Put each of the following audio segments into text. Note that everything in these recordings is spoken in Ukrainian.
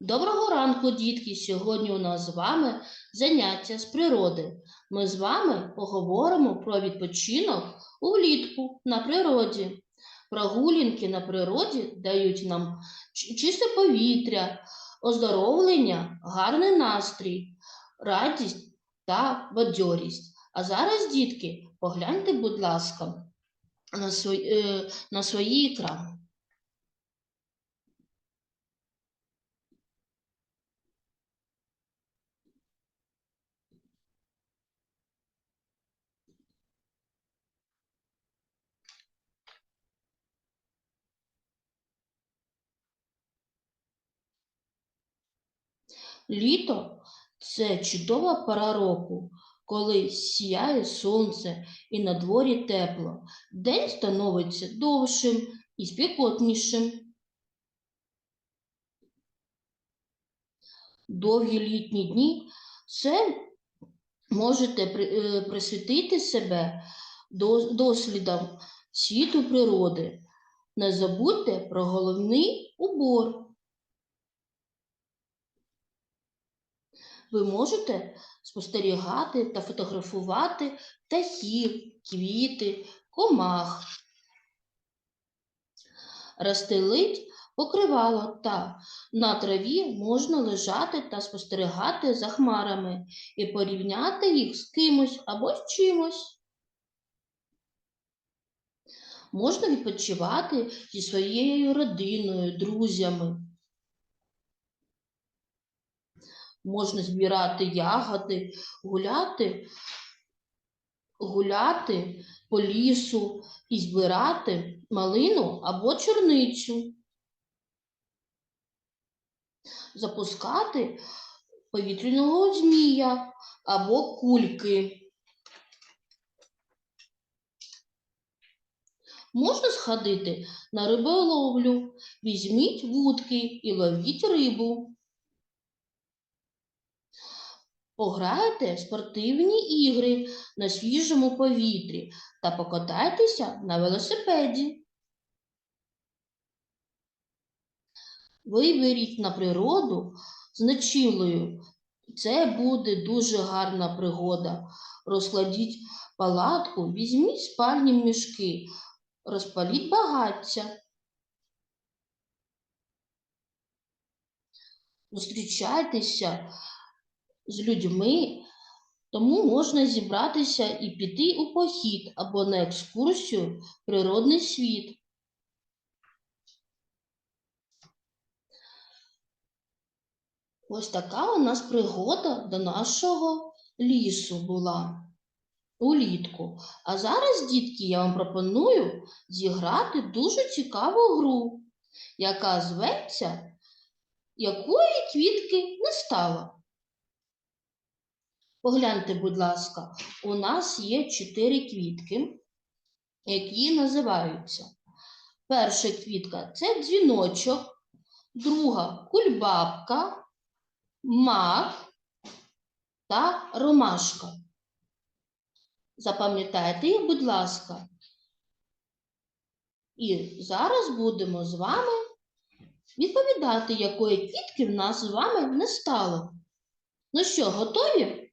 Доброго ранку, дітки! Сьогодні у нас з вами заняття з природи. Ми з вами поговоримо про відпочинок улітку на природі. Прогулянки на природі дають нам чисте повітря, оздоровлення, гарний настрій, радість та бадьорість. А зараз, дітки, погляньте, будь ласка, на свої, е, на свої екрани. Літо це чудова пора року, коли сіяє сонце і на дворі тепло. День становиться довшим і спекотнішим. Довгі літні дні це можете е, присвятити себе до- дослідам світу природи. Не забудьте про головний убор. Ви можете спостерігати та фотографувати птахів, квіти, комах. Розстелить покривало та на траві можна лежати та спостерігати за хмарами і порівняти їх з кимось або з чимось. Можна відпочивати зі своєю родиною, друзями. Можна збирати ягоди, гуляти, гуляти по лісу і збирати малину або чорницю. Запускати повітряного змія або кульки. Можна сходити на риболовлю, візьміть вудки і ловіть рибу. Пограйте в спортивні ігри на свіжому повітрі та покатайтеся на велосипеді. Виберіть на природу з ночівлею. Це буде дуже гарна пригода. Розкладіть палатку, візьміть спальні мішки, розпаліть багаття. Зустрічайтеся з людьми, тому можна зібратися і піти у похід або на екскурсію в природний світ. Ось така у нас пригода до нашого лісу була улітку. А зараз, дітки, я вам пропоную зіграти дуже цікаву гру, яка зветься Якої квітки не стало. Погляньте, будь ласка, у нас є чотири квітки, які називаються. Перша квітка це дзвіночок, друга кульбабка, мак та ромашка. Запам'ятайте їх, будь ласка. І зараз будемо з вами відповідати, якої квітки в нас з вами не стало. Ну що, готові?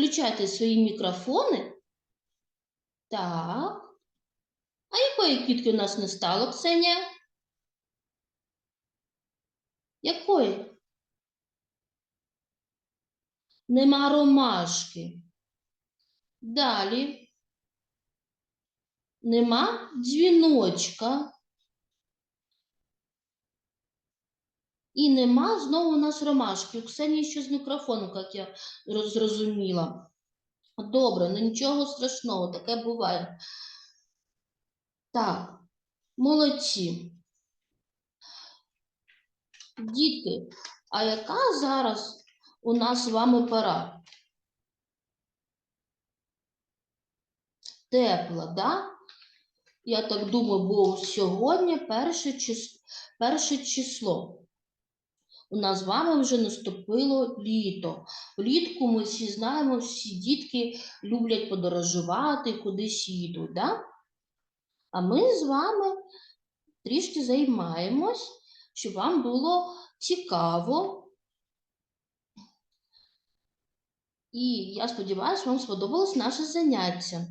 Включайте свої мікрофони. Так. А якої квітки у нас не стало, Ксенія? Якої? Нема ромашки. Далі. Нема дзвіночка. І нема знову у нас ромашки. У Ксенії ще з мікрофоном, як я роз- зрозуміла. Добре, ну нічого страшного, таке буває. Так, молодці. Дітки, а яка зараз у нас з вами пора? Тепла, да? Я так думаю, бо сьогодні перше чис- перше число. У нас з вами вже наступило літо. Влітку ми всі знаємо, всі дітки люблять подорожувати, кудись їдуть, да? А ми з вами трішки займаємось, щоб вам було цікаво. І я сподіваюся, вам сподобалось наше заняття.